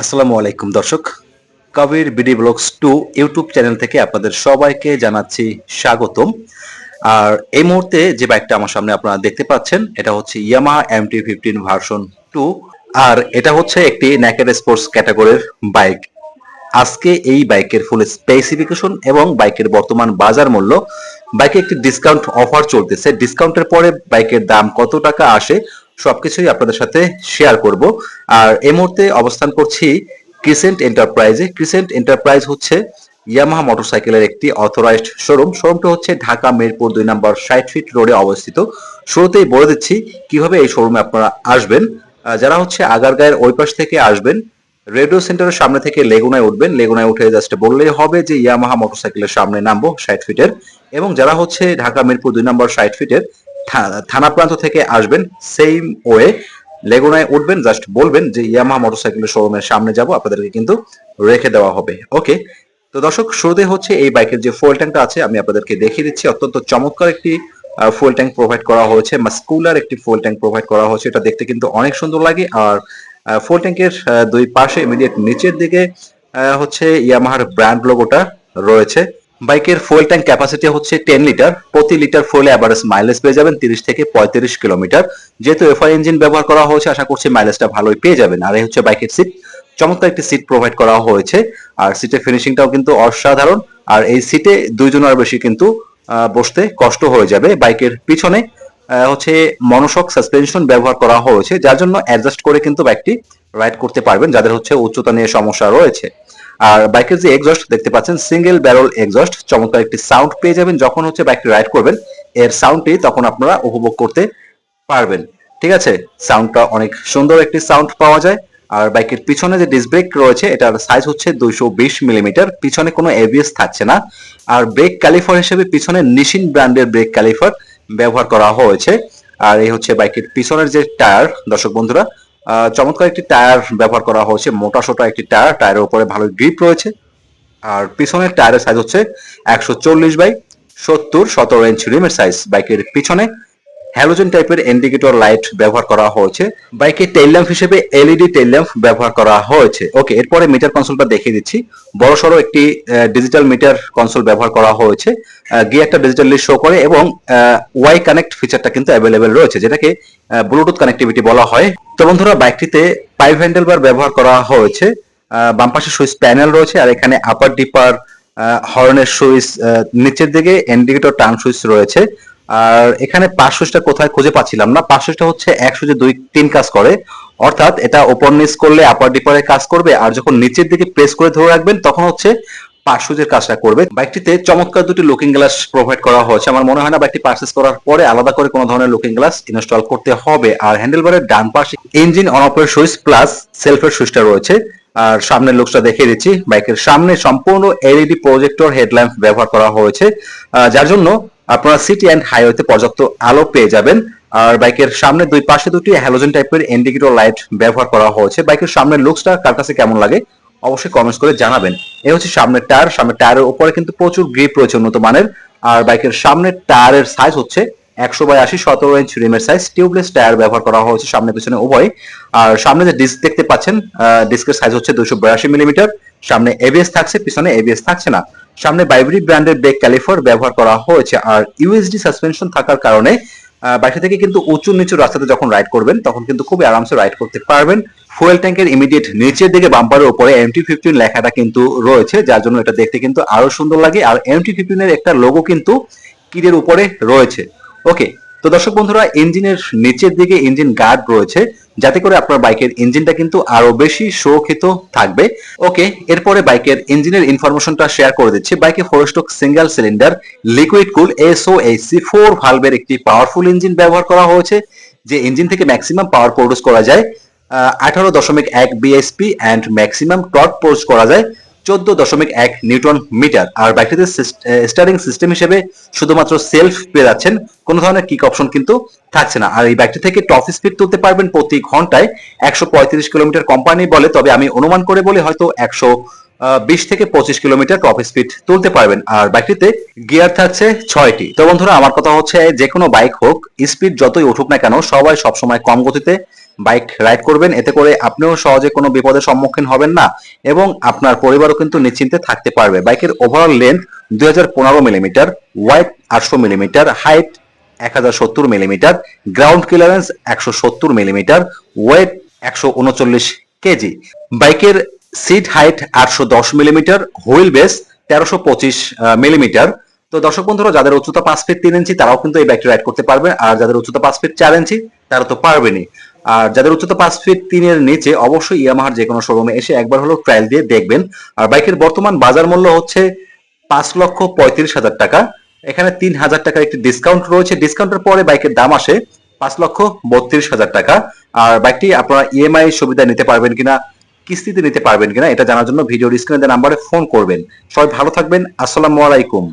আসসালামু আলাইকুম, দর্শক। Kabir BD blogs to YouTube channel থেকে আপনাদের সবাইকে জানাচ্ছি স্বাগতম। আর এই মুহূর্তে যে বাইকটা আমার সামনে আপনারা দেখতে পাচ্ছেন, এটা হচ্ছে Yamaha M T fifteen version two. আর এটা হচ্ছে একটি ন্যাকেড স্পোর্টস ক্যাটাগরির বাইক। আজকে এই বাইকের ফুল স্পেসিফিকেশন এবং বাইকের বর্তমান বাজার মূল্য, বাইকে একটি ডিসকাউন্ট অফার চলতেছে। ডিসকাউন্টের পরে বাইকের দাম কত টাকা আসে সবকিছুই আপনাদের সাথে শেয়ার করব। আর এই মুহূর্তে অবস্থান করছি ক্রিসেন্ট এন্টারপ্রাইজে ক্রিসেন্ট এন্টারপ্রাইজ হচ্ছে ইয়ামাহা মোটরসাইকেলের একটি অথরাইজড শোরুম শোরুমটা হচ্ছে ঢাকা, মিরপুর, দুই নম্বর ষাট ফিট রোডে অবস্থিত। শুরুতেই বলে দিচ্ছি কীভাবে এই শোরুমে আপনারা আসবেন। যারা হচ্ছে আগারগাঁয়ের ওই পাশ থেকে আসবেন, রেডিও সেন্টারের সামনে থেকে লেগুনায় উঠবেন। লেগুনায় উঠে জাস্ট বললেই হবে যে ইয়ামাহা মোটরসাইকেলের সামনে নামবো ষাট ফিটের এবং যারা হচ্ছে ঢাকা, মিরপুর, দুই নম্বর ষাট ফিটের থানা প্রান্ত থেকে আসবেন সেম ওয়ে লেগুনায় উঠবেন জাস্ট বলবেন যে ইয়ামাহা মোটরসাইকেলের শোরুমের সামনে যাব, আপনাদেরকে কিন্তু রেখে দেওয়া হবে। ওকে তো দর্শক, শুরুতে হচ্ছে এই বাইকের যে ফুয়েল ট্যাঙ্কটা আছে, আমি আপনাদেরকে দেখিয়ে দিচ্ছি। অত্যন্ত চমৎকার একটি ফুয়েল ট্যাঙ্ক প্রোভাইড করা হয়েছে মাস্কুলার একটি ফুয়েল ট্যাঙ্ক প্রোভাইড করা হয়েছে। এটা দেখতে কিন্তু অনেক সুন্দর লাগে। আর ফুয়েল ট্যাঙ্কের দুই পাশে ইমিডিয়েট নিচের দিকে হচ্ছে ইয়ামাহার ব্র্যান্ড লোগোটা রয়েছে। বাইকের ফুয়েল ট্যাঙ্ক ক্যাপাসিটি হচ্ছে টেন লিটার প্রতি লিটার ফুয়েলে অ্যাভারেজ মাইলেজ পেয়ে যাবেন তিরিশ থেকে পঁয়ত্রিশ কিলোমিটার যেহেতু এফআই ইঞ্জিন ব্যবহার করা হয়েছে, আশা করছি মাইলেজটা ভালোই পেয়ে যাবেন। আর এই হচ্ছে বাইকের সিট চমৎকার একটি সিট প্রোভাইড করা হয়েছে। আর সিটের ফিনিশিংটাও কিন্তু অসাধারণ। আর এই সিটে দুইজনের বেশি কিন্তু বসতে কষ্ট হয়ে যাবে বাইকের পিছনে। হচ্ছে মনোশক সাসপেনশন ব্যবহার করা হয়েছে, যার জন্য অ্যাডজাস্ট করে কিন্তু বাইকটি রাইড করতে পারবেন, যাদের হচ্ছে উচ্চতা নিয়ে সমস্যা রয়েছে। আর বাইকের যে এক্সস্ট দেখতে পাচ্ছেন সিঙ্গেল ব্যারল এক্সস্ট চমৎকার একটি সাউন্ড পেয়ে যাবেন যখন হচ্ছে বাইকটি রাইড করবেন। এর সাউন্ডটি তখন আপনারা উপভোগ করতে পারবেন। ঠিক আছে? সাউন্ডটা অনেক সুন্দর একটি সাউন্ড পাওয়া যায়। আর বাইকের পিছনে যে ডিস্ক ব্রেক রয়েছে, এটার সাইজ হচ্ছে দুইশো বিশ মিলিমিটার পিছনে কোনো এবিএস থাকছে না। আর ব্রেক ক্যালিফার হিসেবে পিছনে নিশিন ব্র্যান্ডের ব্রেক ক্যালিফার ব্যবহার করা হয়েছে। আর এই হচ্ছে বাইকের পিছনের যে টায়ার দর্শক বন্ধুরা চমৎকার একটি টায়ার ব্যবহার করা হয়েছে, মোটা সোটা একটি টায়ার, টায়ারের উপরে ভালো গ্রিপ রয়েছে। আর পিছনের টায়ারের সাইজ হচ্ছে একশো চল্লিশ বাই সত্তর, সতেরো ইঞ্চ রিমের সাইজ বাইকের পিছনে হ্যালোজেন টাইপের ইন্ডিকেটর লাইট ব্যবহার করা হয়েছে। বাইকের টেইল ল্যাম্প হিসেবে এলইডি টেল ল্যাম্প ব্যবহার করা হয়েছে। ওকে এরপরে মিটার কনসোলটা দেখিয়ে দিচ্ছি। বড় সড়ো একটি ডিজিটাল মিটার কনসোল ব্যবহার করা হয়েছে। গিয়ারটা ডিজিটালি শো করে এবং ওয়াই কানেক্ট ফিচারটা কিন্তু অ্যাভেলেবেল রয়েছে, যেটাকে ব্লুটুথ কানেক্টিভিটি বলা হয়। তো বন্ধুরা, বাইকটিতে পাইপ হ্যান্ডেল বার ব্যবহার করা হয়েছে। বাম পাশে সুইচ প্যানেল রয়েছে আর এখানে আপার ডিপার হর্নের সুইচ নিচের দিকে ইন্ডিকেটর টার্ন সুইচ রয়েছে। আর এখানে পাঁচ সুইচটা কোথায় খুঁজে পাচ্ছিলাম না। পাঁচ সুইচটা হচ্ছে একশো যে দুই তিন কাজ করে। অর্থাৎ এটা ওপর নিচ করলে আপার ডিপারে কাজ করবে আর যখন নিচের দিকে প্রেস করে ধরে রাখবেন, তখন হচ্ছে পাঁচ সুইচের কাজটা করবে। বাইকটিতে চমৎকার দুটি লুকিং গ্লাস প্রোভাইড করা হয়েছে। আমার মনে হয় না বাইকটি পারচেস করার পরে আলাদা করে কোনো ধরনের লুকিং গ্লাস ইনস্টল করতে হবে। আর হ্যান্ডেলবারের ডান পাশে ইঞ্জিন অন অফের সুইচ প্লাস সেলফের সুইচটা রয়েছে। আর সামনের লুকসটা দেখিয়ে দিচ্ছি। বাইকের সামনে সম্পূর্ণ এলইডি প্রজেক্টর হেডল্যাম্প ব্যবহার করা হয়েছে। যার জন্য আপনারা সিটি অ্যান্ড হাইওয়েতে পর্যাপ্ত আলো পেয়ে যাবেন। আর বাইকের সামনে দুই পাশে দুটি হ্যালোজেন টাইপের ইন্ডিকেটর লাইট ব্যবহার করা হয়েছে। বাইকের সামনের লুকসটা কার কাছে কেমন লাগে অবশ্যই কমেন্টস করে জানাবেন। এই হচ্ছে সামনের টায়ার সামনের টায়ারের উপরে কিন্তু প্রচুর গ্রিপ রয়েছে উন্নত মানের। আর বাইকের সামনের টায়ারের সাইজ হচ্ছে একশো বাই আশি সতেরো ইঞ্চ রিমের সাইজ টিউবলেস টায়ার ব্যবহার করা হয়েছে সামনে পিছনে উভয়। আর সামনে যে ডিস্ক দেখতে পাচ্ছেন ডিস্কের সাইজ হচ্ছে দুশো বিরাশি মিলিমিটার সামনে এবিএস থাকছে, পিছনে এবিএস থাকছে না। সামনে বাইবরি ব্র্যান্ডের ব্রেক ক্যালিফার ব্যবহার করা হয়েছে। আর ইউএসডি সাসপেনশন থাকার কারণে বাইরে থেকে কিন্তু উঁচু নিচু রাস্তাতে যখন রাইড করবেন, তখন কিন্তু খুবই আরামসে রাইড করতে পারবেন। ফুয়েল ট্যাঙ্কের ইমিডিয়েট নিচের দিকে বাম্পারের উপরে এম টি ফিফটিন লেখাটা কিন্তু রয়েছে, যার জন্য এটা দেখতে কিন্তু আরও সুন্দর লাগে। আর এম টি ফিফটিনের একটা লোগো কিন্তু কিরের উপরে রয়েছে। ওকে তো দর্শক বন্ধুরা, ইঞ্জিনের নিচের দিকে ইঞ্জিন গার্ড রয়েছে, যাতে করে আপনার বাইকের ইঞ্জিনটা কিন্তু আরও বেশি সুরক্ষিত থাকবে। ওকে, এরপরে বাইকের ইঞ্জিনের ইনফরমেশনটা শেয়ার করে দিচ্ছি। বাইকে four stroke single cylinder liquid cool S O A C four ভালভের একটি পাওয়ারফুল ইঞ্জিন ব্যবহার করা হয়েছে, যে ইঞ্জিন থেকে ম্যাক্সিমাম পাওয়ার প্রডিউস করা যায় আঠারো দশমিক এক BSP and maximum torque produce করা যায়। চোদ্দ দশমিক এক নিউটন মিটার। আর বাইকটিতে স্টারিং সিস্টেম হিসেবে শুধুমাত্র সেলফ পেয়ে যাচ্ছেন, কোনো ধরনের কিক অপশন কিন্তু থাকছে না। আর এই বাইকটি থেকে টপ স্পিড তুলতে পারবেন প্রতি ঘন্টায় একশো পঁয়ত্রিশ কিলোমিটার কোম্পানি বলে, তবে আমি অনুমান করে বলি হয়তো একশো বিশ থেকে পঁচিশ কিলোমিটার টপ স্পিড তুলতে পারবেন। আর বাইকটিতে গিয়ার থাকছে ছয়টি। তো বন্ধুরা, আমার কথা হচ্ছে যে কোনো বাইক হোক, স্পিড যতই উঠুক না কেন, সবাই সবসময় কম গতিতে বাইক রাইড করবেন, এতে করে আপনিও সহজে কোনো বিপদের সম্মুখীন হবেন না এবং আপনার পরিবারও কিন্তু নিশ্চিন্তে থাকতে পারবে। বাইকের ওভারঅল লেন্থ দুই হাজার পনেরো মিলিমিটার ওয়াইড আটশো মিলিমিটার হাইট এক হাজার সত্তর মিলিমিটার গ্রাউন্ড ক্লিয়ারেন্স একশো সত্তর মিলিমিটার ওয়েট একশো উনচল্লিশ কেজি। বাইকের সিট হাইট আটশো দশ মিলিমিটার হুইল বেস তেরোশো পঁচিশ মিলিমিটার তো দর্শক বন্ধুরা, যাদের উচ্চতা পাঁচ ফিট তিন ইঞ্চি তারাও কিন্তু এই বাইকটি রাইড করতে পারবে। আর যাদের উচ্চতা পাঁচ ফিট চার ইঞ্চি তারা তো পারবেনই। আর যাদের উচ্চতা পাঁচ ফিট তিনের নিচে, অবশ্যই ইয়ামাহার যে কোনো শোরুমে এসে একবার হলো ট্রায়াল দিয়ে দেখবেন। আর বাইকের বর্তমান বাজার মূল্য হচ্ছে পাঁচ লক্ষ পঁয়ত্রিশ হাজার টাকা। এখানে তিন হাজার টাকার একটি ডিসকাউন্ট রয়েছে। ডিসকাউন্টের পরে বাইকের দাম আসে পাঁচ লক্ষ বত্রিশ হাজার টাকা। আর বাইকটি আপনারা ইএমআই সুবিধা নিতে পারবেন কিনা, কিস্তিতে নিতে পারবেন কিনা, এটা জানার জন্য ভিডিওর স্ক্রিনে নাম্বারে ফোন করবেন। সবাই ভালো থাকবেন। আসসালামু আলাইকুম।